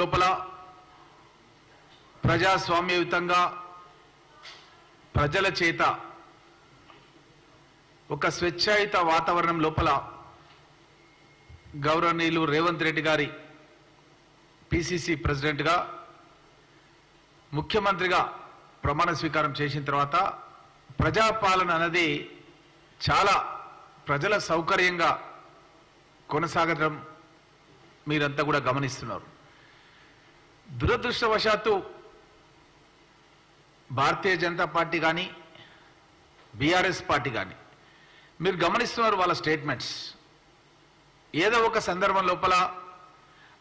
లోపల ప్రజాస్వామ్యయుతంగా ప్రజల చేత ఒక స్వేచ్ఛాయుత వాతావరణం లోపల గౌరవనీయులు రేవంత్ రెడ్డి గారి పిసిసి ప్రెసిడెంట్గా ముఖ్యమంత్రిగా ప్రమాణ స్వీకారం చేసిన తర్వాత ప్రజాపాలన అనేది చాలా ప్రజల సౌకర్యంగా కొనసాగడం మీరంతా కూడా గమనిస్తున్నారు. దురదృష్టవశాత్తు భారతీయ జనతా పార్టీ కానీ బీఆర్ఎస్ పార్టీ కానీ మీరు గమనిస్తున్నారు వాళ్ళ స్టేట్మెంట్స్. ఏదో ఒక సందర్భం లోపల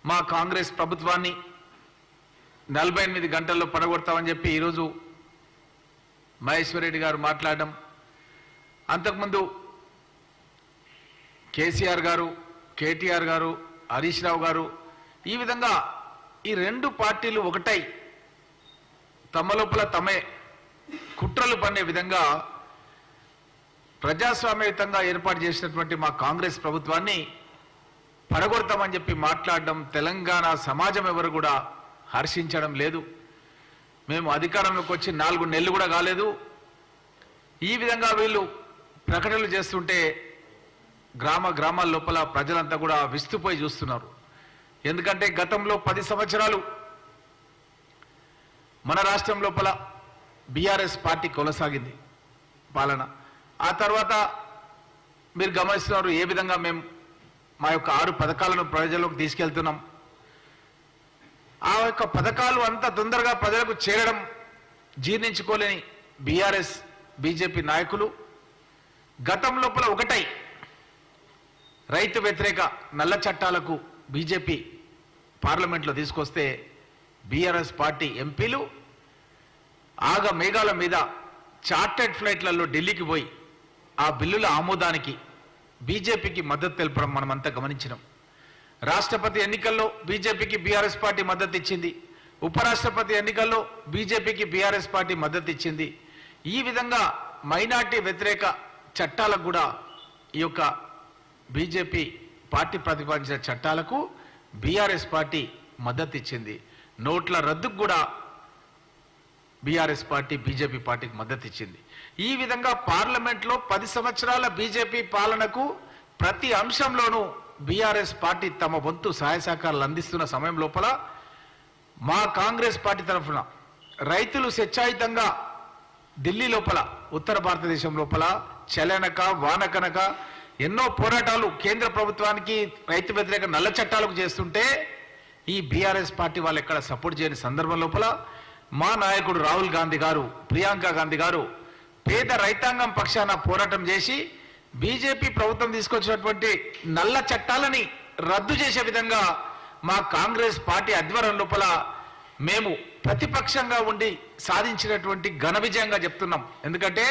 మా కాంగ్రెస్ ప్రభుత్వాన్ని నలభై ఎనిమిది గంటల్లో పడగొడతామని చెప్పి ఈరోజు మహేశ్వరరెడ్డి గారు మాట్లాడడం. అంతకుముందు కేసీఆర్ గారు కేటీఆర్ గారు హరీష్ రావు గారు ఈ విధంగా ఈ రెండు పార్టీలు ఒకటై. తమ లోపల తమే కుట్రలు పన్నే విధంగా ప్రజాస్వామ్యయుతంగా ఏర్పాటు చేసినటువంటి మా కాంగ్రెస్ ప్రభుత్వాన్ని పడగొడతామని చెప్పి మాట్లాడడం తెలంగాణ సమాజం ఎవరు కూడా హర్షించడం లేదు. మేము అధికారంలోకి వచ్చి నాలుగు నెలలు కూడా కాలేదు. ఈ విధంగా వీళ్ళు ప్రకటనలు చేస్తుంటే గ్రామ గ్రామాల లోపల ప్రజలంతా కూడా విస్తుపోయి చూస్తున్నారు. ఎందుకంటే గతంలో పది సంవత్సరాలు మన రాష్ట్రం లోపల బీఆర్ఎస్ పార్టీ కొనసాగింది పాలన. ఆ తర్వాత మీరు గమనిస్తున్నారు ఏ విధంగా మేము మా యొక్క ఆరు పథకాలను ప్రజల్లోకి తీసుకెళ్తున్నాం. ఆ యొక్క పథకాలు అంత తొందరగా ప్రజలకు చేరడం జీర్ణించుకోలేని బీఆర్ఎస్ బీజేపీ నాయకులు. గతం లోపల ఒకటై రైతు వ్యతిరేక నల్ల చట్టాలకు బీజేపీ పార్లమెంట్లో తీసుకొస్తే బీఆర్ఎస్ పార్టీ ఎంపీలు ఆగ మేఘాల మీద చార్టెడ్ ఫ్లైట్లలో ఢిల్లీకి పోయి ఆ బిల్లుల ఆమోదానికి బీజేపీకి మద్దతు తెలపడం మనమంతా గమనించినాం. రాష్ట్రపతి ఎన్నికల్లో బీజేపీకి బీఆర్ఎస్ పార్టీ మద్దతు ఇచ్చింది. ఉపరాష్ట్రపతి ఎన్నికల్లో బీజేపీకి బీఆర్ఎస్ పార్టీ మద్దతు ఇచ్చింది. ఈ విధంగా మైనార్టీ వ్యతిరేక చట్టాలకు కూడా ఈ యొక్క బీజేపీ పార్టీ ప్రతిపాదించిన చట్టాలకు బీఆర్ఎస్ పార్టీ మద్దతు ఇచ్చింది నోట్ల రద్దుకు కూడా బీఆర్ఎస్ పార్టీ బీజేపీ పార్టీకి మద్దతు ఇచ్చింది ఈ విధంగా పార్లమెంట్లో పది సంవత్సరాల బీజేపీ పాలనకు ప్రతి అంశంలోనూ బీఆర్ఎస్ పార్టీ తమ వంతు సహాయ సహకారాలు అందిస్తున్న సమయం లోపల మా కాంగ్రెస్ పార్టీ తరఫున రైతులు స్వచ్ఛాయుతంగా ఢిల్లీ లోపల ఉత్తర భారతదేశం లోపల చలనక వానకనక ఎన్నో పోరాటాలు కేంద్ర ప్రభుత్వానికి రైతు వ్యతిరేక నల్ల చట్టాలకు చేస్తుంటే ఈ బీఆర్ఎస్ పార్టీ వాళ్ళు ఎక్కడ సపోర్ట్ చేయని సందర్భం లోపల మా నాయకుడు రాహుల్ గాంధీ గారు ప్రియాంక గాంధీ గారు పేద రైతాంగం పక్షాన పోరాటం చేసి బీజేపీ ప్రభుత్వం తీసుకొచ్చినటువంటి నల్ల చట్టాలని రద్దు చేసే విధంగా మా కాంగ్రెస్ పార్టీ ఆధ్వర్యం లోపల మేము ప్రతిపక్షంగా ఉండి సాధించినటువంటి ఘన విజయంగా చెప్తున్నాం. ఎందుకంటే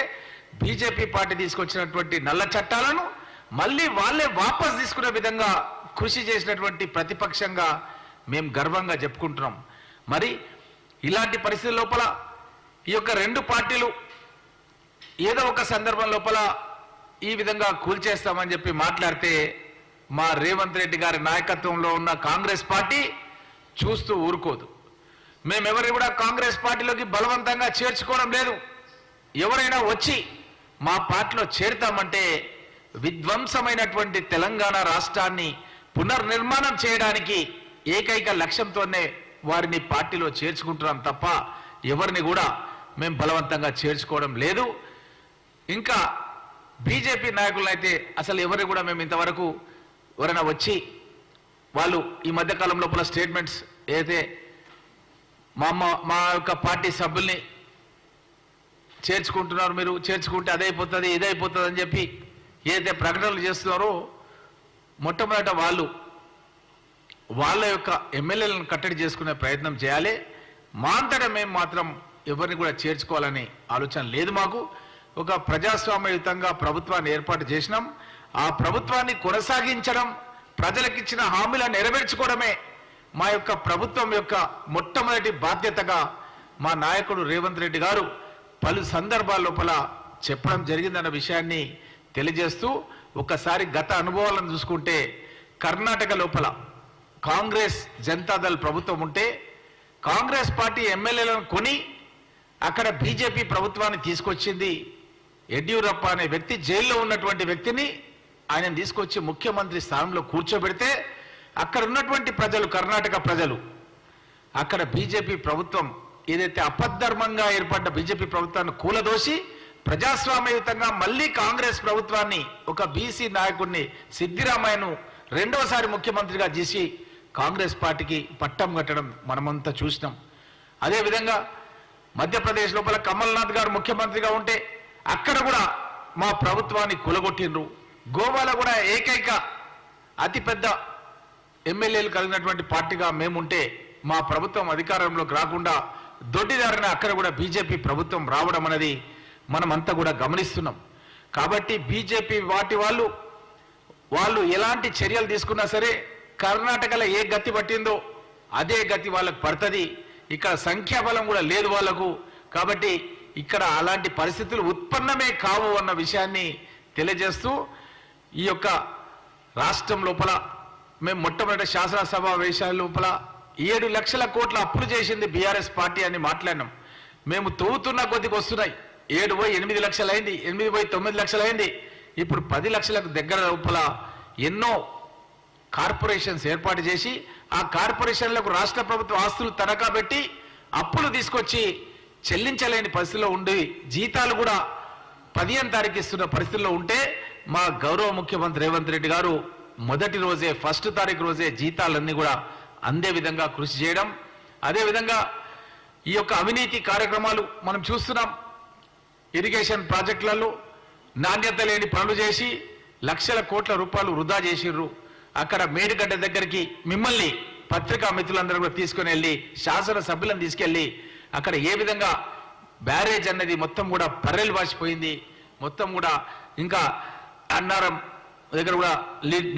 బీజేపీ పార్టీ తీసుకొచ్చినటువంటి నల్ల చట్టాలను మళ్ళీ వాళ్ళే వాపస్ తీసుకునే విధంగా కృషి చేసినటువంటి ప్రతిపక్షంగా మేము గర్వంగా చెప్పుకుంటున్నాం. మరి ఇలాంటి పరిస్థితుల లోపల ఈ యొక్క రెండు పార్టీలు ఏదో ఒక సందర్భం లోపల ఈ విధంగా కూల్చేస్తామని చెప్పి మాట్లాడితే మా రేవంత్ రెడ్డి గారి నాయకత్వంలో ఉన్న కాంగ్రెస్ పార్టీ చూస్తూ ఊరుకోదు. మేమెవరు కూడా కాంగ్రెస్ పార్టీలోకి బలవంతంగా చేర్చుకోవడం లేదు. ఎవరైనా వచ్చి మా పార్టీలో చేరుతామంటే విధ్వంసమైనటువంటి తెలంగాణ రాష్ట్రాన్ని పునర్నిర్మాణం చేయడానికి ఏకైక లక్ష్యంతోనే వారిని పార్టీలో చేర్చుకుంటున్నాం తప్ప ఎవరిని కూడా మేము బలవంతంగా చేర్చుకోవడం లేదు. ఇంకా బీజేపీ నాయకులైతే అయితే అసలు ఎవరిని కూడా మేము ఇంతవరకు ఎవరైనా వచ్చి వాళ్ళు ఈ మధ్యకాలం లోపల స్టేట్మెంట్స్ ఏదైతే మా అమ్మ మా యొక్క పార్టీ సభ్యుల్ని చేర్చుకుంటున్నారు మీరు చేర్చుకుంటే అదైపోతుంది ఇదైపోతుంది అని చెప్పి ఏదైతే ప్రకటనలు చేస్తున్నారో మొట్టమొదట వాళ్ళు వాళ్ళ యొక్క ఎమ్మెల్యేలను కట్టడి చేసుకునే ప్రయత్నం చేయాలి. మా అంతటా మేము మాత్రం ఎవరిని కూడా చేర్చుకోవాలని ఆలోచన లేదు మాకు. ఒక ప్రజాస్వామ్యయుతంగా ప్రభుత్వాన్ని ఏర్పాటు చేసినాం. ఆ ప్రభుత్వాన్ని కొనసాగించడం ప్రజలకిచ్చిన హామీలను నెరవేర్చుకోవడమే మా యొక్క ప్రభుత్వం యొక్క మొట్టమొదటి బాధ్యతగా మా నాయకుడు రేవంత్ రెడ్డి గారు పలు సందర్భాల లోపల చెప్పడం జరిగిందన్న విషయాన్ని తెలియజేస్తూ ఒకసారి గత అనుభవాలను చూసుకుంటే కర్ణాటక లోపల కాంగ్రెస్ జనతాదళ్ ప్రభుత్వం ఉంటే కాంగ్రెస్ పార్టీ ఎమ్మెల్యేలను కొని అక్కడ బీజేపీ ప్రభుత్వాన్ని తీసుకొచ్చింది యడ్యూరప్ప అనే వ్యక్తి. జైల్లో ఉన్నటువంటి వ్యక్తిని ఆయన తీసుకొచ్చి ముఖ్యమంత్రి స్థానంలో కూర్చోబెడితే అక్కడ ఉన్నటువంటి ప్రజలు కర్ణాటక ప్రజలు అక్కడ బీజేపీ ప్రభుత్వం ఏదైతే అపద్ధర్మంగా ఏర్పడ్డ బీజేపీ ప్రభుత్వాన్ని కూలదోసి ప్రజాస్వామ్యయుతంగా మళ్ళీ కాంగ్రెస్ ప్రభుత్వాన్ని ఒక బీసీ నాయకుడిని సిద్ధిరామయ్యను రెండవసారి ముఖ్యమంత్రిగా చేసి కాంగ్రెస్ పార్టీకి పట్టం కట్టడం మనమంతా చూసినాం. అదేవిధంగా మధ్యప్రదేశ్ లోపల కమల్నాథ్ గారు ముఖ్యమంత్రిగా ఉంటే అక్కడ కూడా మా ప్రభుత్వాన్ని కొలగొట్టిండ్రు. గోవాలో కూడా ఏకైక అతిపెద్ద ఎమ్మెల్యేలు కలిగినటువంటి పార్టీగా మేముంటే మా ప్రభుత్వం అధికారంలోకి రాకుండా దొడ్డిదారిన అక్కడ కూడా బీజేపీ ప్రభుత్వం రావడం అనేది మనం కూడా గమనిస్తున్నాం. కాబట్టి బీజేపీ వాటి వాళ్ళు వాళ్ళు ఎలాంటి చర్యలు తీసుకున్నా సరే కర్ణాటకలో ఏ గతి పట్టిందో అదే గతి వాళ్ళకు పడుతుంది. ఇక్కడ సంఖ్యాబలం కూడా లేదు వాళ్ళకు కాబట్టి ఇక్కడ అలాంటి పరిస్థితులు ఉత్పన్నమే కావు అన్న విషయాన్ని తెలియజేస్తూ ఈ యొక్క రాష్ట్రం లోపల మేము మొట్టమొదటి శాసనసభ వేషాల లోపల ఏడు లక్షల కోట్ల అప్పులు చేసింది బీఆర్ఎస్ పార్టీ అని మాట్లాడినాం. మేము తవ్వుతున్న కొద్దికి వస్తున్నాయి. ఏడు పోయి ఎనిమిది లక్షలు అయింది ఎనిమిది పోయి తొమ్మిది లక్షలు అయింది ఇప్పుడు పది లక్షలకు దగ్గర లోపల ఎన్నో కార్పొరేషన్స్ ఏర్పాటు చేసి ఆ కార్పొరేషన్లకు రాష్ట్ర ప్రభుత్వ ఆస్తులు తనఖా పెట్టి అప్పులు తీసుకొచ్చి చెల్లించలేని పరిస్థితిలో ఉండి జీతాలు కూడా పదిహేను తారీఖు ఇస్తున్న పరిస్థితుల్లో ఉంటే మా గౌరవ ముఖ్యమంత్రి రేవంత్ రెడ్డి గారు మొదటి రోజే ఫస్ట్ తారీఖు రోజే జీతాలన్నీ కూడా అందే విధంగా కృషి చేయడం. అదేవిధంగా ఈ యొక్క అవినీతి కార్యక్రమాలు మనం చూస్తున్నాం. ఇరిగేషన్ ప్రాజెక్టులలో నాణ్యత లేని పనులు చేసి లక్షల కోట్ల రూపాయలు వృధా చేసిర్రు. అక్కడ మేడిగడ్డ దగ్గరికి మిమ్మల్ని పత్రికా మిత్రులందరూ కూడా తీసుకుని వెళ్ళి శాసన సభ్యులను తీసుకెళ్ళి అక్కడ ఏ విధంగా బ్యారేజ్ అన్నది మొత్తం కూడా పర్రెలు వాసిపోయింది. మొత్తం కూడా ఇంకా అన్నారం దగ్గర కూడా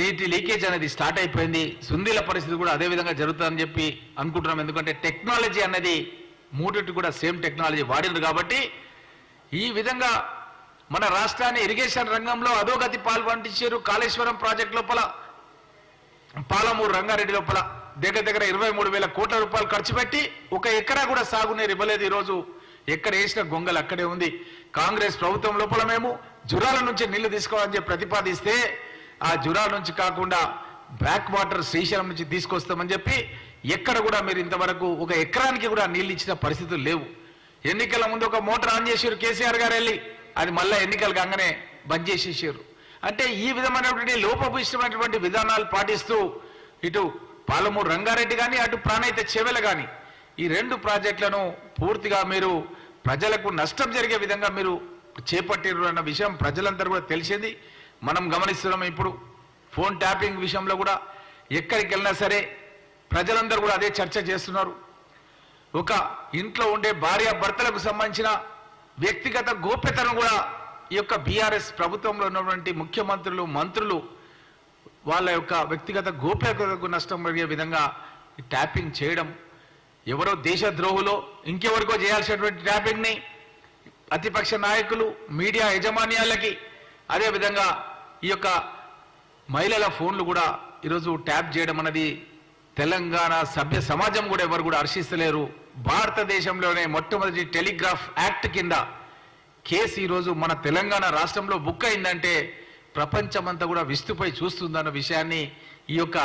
నీటి లీకేజ్ అనేది స్టార్ట్ అయిపోయింది. సుందీల పరిస్థితి కూడా అదే విధంగా జరుగుతుందని చెప్పి అనుకుంటున్నాం. ఎందుకంటే టెక్నాలజీ అన్నది మూడింటి కూడా సేమ్ టెక్నాలజీ వాడింది కాబట్టి ఈ విధంగా మన రాష్ట్రాన్ని ఇరిగేషన్ రంగంలో అధోగతి పాల్పంటించారు కాళేశ్వరం ప్రాజెక్ట్ లోపల పాలమూరు రంగారెడ్డి లోపల. దగ్గర దగ్గర ఇరవై మూడు వేల కోట్ల రూపాయలు ఖర్చు పెట్టి ఒక ఎకరా కూడా సాగునీరు ఇవ్వలేదు ఈరోజు. ఎక్కడ వేసిన గొంగలు అక్కడే ఉంది. కాంగ్రెస్ ప్రభుత్వం లోపల మేము జురాల నుంచి నీళ్ళు తీసుకోవాలని చెప్పి ప్రతిపాదిస్తే ఆ జురాల నుంచి కాకుండా బ్యాక్ వాటర్ శ్రీశైలం నుంచి తీసుకొస్తామని చెప్పి ఎక్కడ కూడా మీరు ఇంతవరకు ఒక ఎకరానికి కూడా నీళ్ళు ఇచ్చిన పరిస్థితులు లేవు. ఎన్నికల ముందు ఒక మోటార్ ఆన్ చేసారు కేసీఆర్ గారు వెళ్ళి. అది మళ్ళీ ఎన్నికలు కాగానే బంద్ చేసేసారు అంటే ఈ విధమైనటువంటి లోపభూయిష్టమైనటువంటి విధానాలు పాటిస్తూ ఇటు పాలమూరు రంగారెడ్డి కానీ అటు ప్రాణహిత చెవెల కానీ ఈ రెండు ప్రాజెక్టులను పూర్తిగా మీరు ప్రజలకు నష్టం జరిగే విధంగా మీరు చేపట్టిరు అన్న విషయం ప్రజలందరూ కూడా తెలిసింది. మనం గమనిస్తున్నాం ఇప్పుడు ఫోన్ ట్యాపింగ్ విషయంలో కూడా ఎక్కడికి వెళ్ళినా సరే ప్రజలందరూ కూడా అదే చర్చ చేస్తున్నారు. ఒక ఇంట్లో ఉండే భార్య భర్తలకు సంబంధించిన వ్యక్తిగత గోప్యతను కూడా ఈ యొక్క బీఆర్ఎస్ ప్రభుత్వంలో ఉన్నటువంటి ముఖ్యమంత్రులు మంత్రులు వాళ్ళ యొక్క వ్యక్తిగత గోప్యతకు నష్టం కలిగే విధంగా ట్యాపింగ్ చేయడం. ఎవరో దేశద్రోహులో ఇంకెవరికో చేయాల్సినటువంటి ట్యాపింగ్ని ప్రతిపక్ష నాయకులు మీడియా యజమాన్యాలకి అదేవిధంగా ఈ యొక్క మహిళల ఫోన్లు కూడా ఈరోజు ట్యాప్ చేయడం అనేది తెలంగాణ సభ్య సమాజం కూడా ఎవరు కూడా హర్షిస్తలేరు. భారతదేశంలోనే మొట్టమొదటి టెలిగ్రాఫ్ యాక్ట్ కింద కేసు ఈరోజు మన తెలంగాణ రాష్ట్రంలో బుక్ అయిందంటే ప్రపంచమంతా కూడా విస్తుపై చూస్తుందన్న విషయాన్ని ఈ యొక్క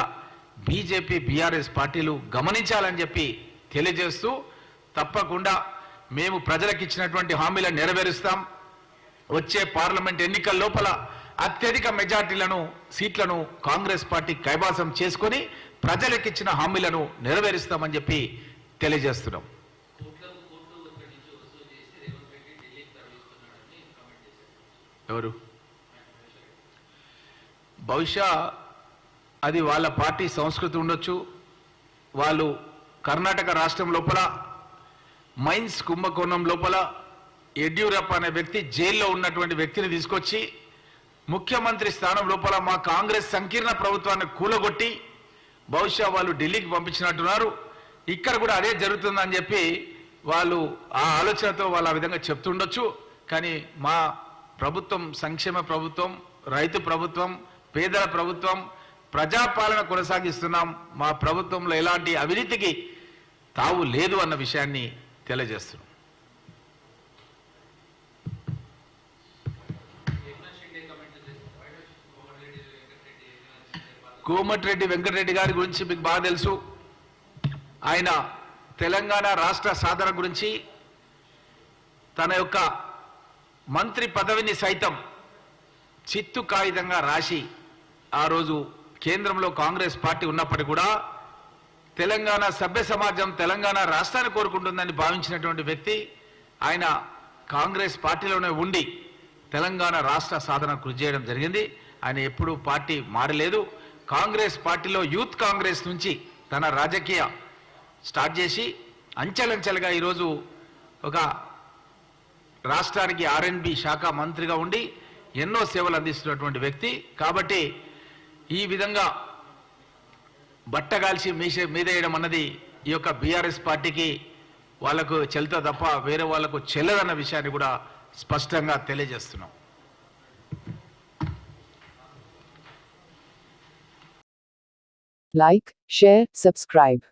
బీజేపీ బీఆర్ఎస్ పార్టీలు గమనించాలని చెప్పి తెలియజేస్తూ తప్పకుండా మేము ప్రజలకు ఇచ్చినటువంటి హామీలను నెరవేరుస్తాం. వచ్చే పార్లమెంట్ ఎన్నికల లోపల అత్యధిక మెజార్టీలను సీట్లను కాంగ్రెస్ పార్టీ కైవాసం చేసుకొని ప్రజలకిచ్చిన హామీలను నెరవేరుస్తామని చెప్పి తెలియజేస్తున్నాం. ఎవరు? బహుశా అది వాళ్ళ పార్టీ సంస్కృతి ఉండొచ్చు. వాళ్ళు కర్ణాటక రాష్ట్రం లోపల మైన్స్ కుంభకోణం లోపల యడ్యూరప్ప అనే వ్యక్తి జైల్లో ఉన్నటువంటి వ్యక్తిని తీసుకొచ్చి ముఖ్యమంత్రి స్థానం లోపల మా కాంగ్రెస్ సంకీర్ణ ప్రభుత్వాన్ని కూలగొట్టి బహుశా వాళ్ళు ఢిల్లీకి పంపించినట్టున్నారు. ఇక్కడ కూడా అదే జరుగుతుందని చెప్పి వాళ్ళు ఆ ఆలోచనతో వాళ్ళు ఆ విధంగా చెప్తుండొచ్చు. కానీ మా ప్రభుత్వం సంక్షేమ ప్రభుత్వం రైతు ప్రభుత్వం పేదల ప్రభుత్వం ప్రజాపాలన కొనసాగిస్తున్నాం. మా ప్రభుత్వంలో ఎలాంటి అవినీతికి తావు లేదు అన్న విషయాన్ని తెలియజేస్తున్నాం. కోమటిరెడ్డి వెంకటరెడ్డి గారి గురించి మీకు బాగా తెలుసు. ఆయన తెలంగాణ రాష్ట్ర సాధన గురించి తన యొక్క మంత్రి పదవిని సైతం చిత్తు కాగితంగా రాసి ఆ రోజు కేంద్రంలో కాంగ్రెస్ పార్టీ ఉన్నప్పటికీ కూడా తెలంగాణ సభ్య సమాజం తెలంగాణ రాష్ట్రాన్ని కోరుకుంటుందని భావించినటువంటి వ్యక్తి ఆయన కాంగ్రెస్ పార్టీలోనే ఉండి తెలంగాణ రాష్ట్ర సాధన కృషి చేయడం జరిగింది. ఆయన ఎప్పుడూ పార్టీ మారలేదు. కాంగ్రెస్ పార్టీలో యూత్ కాంగ్రెస్ నుంచి తన రాజకీయ స్టార్ట్ చేసి అంచెలంచెలుగా ఈరోజు ఒక రాష్ట్రానికి ఆర్ఎన్బి శాఖ మంత్రిగా ఉండి ఎన్నో సేవలు అందిస్తున్నటువంటి వ్యక్తి. కాబట్టి ఈ విధంగా బట్టగాల్చి మీసే మీదేయడం అన్నది ఈ యొక్క బీఆర్ఎస్ పార్టీకి వాళ్ళకు చెల్తా తప్ప వేరే వాళ్ళకు చెల్లదన్న విషయాన్ని కూడా స్పష్టంగా తెలియజేస్తున్నాం. Like share subscribe